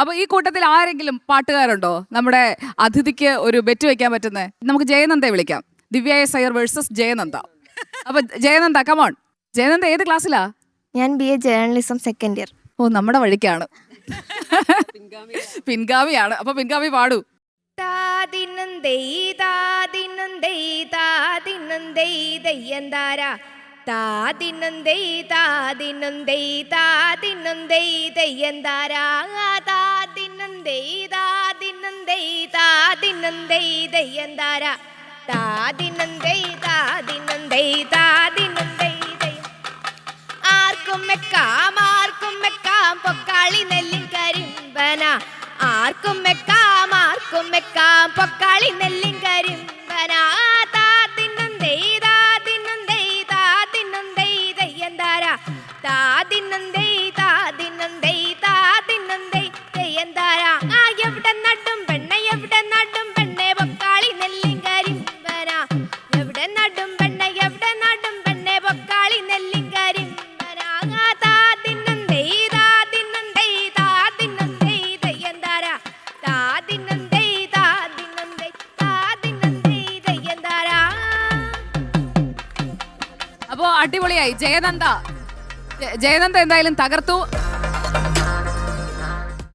അപ്പൊ ഈ കൂട്ടത്തിൽ ആരെങ്കിലും പാട്ടുകാരുണ്ടോ? നമ്മുടെ അതിഥിക്ക് ഒരു ബെറ്റ് വെക്കാൻ പറ്റുന്നത് നമുക്ക് ജയനന്ദയെ വിളിക്കാം. ദിവ്യ സയർ അയ്യർ വേഴ്സസ് ജയനന്ദ. അപ്പൊ ജയനന്ദ കമോൺ ജയനന്ദ ഏത് ക്ലാസ്സിലാ? ഞാൻ B A journalism second year ഓ നമ്മുടെ വഴിക്കാണ്. പിൻഗാമിയാണ്. അപ്പൊ പിൻഗാമി പാടൂ. താദിനം ദെയ് താദിനം ദെയ് താതിന്നും ദെയ് ദയ്യന്താര? താദിനം ദയ്യ ആർക്കും ആർക്കും പൊക്കാളി നെല്ലിൻ കരിമ്പന. ആർക്കും മെക്കാം ആർക്കും മെക്കാം പൊക്കാളി നെല്ലിൻ അടിപൊളിയായി. ജയനന്ദ. ജയനന്ദ എന്തായാലും തകർത്തു.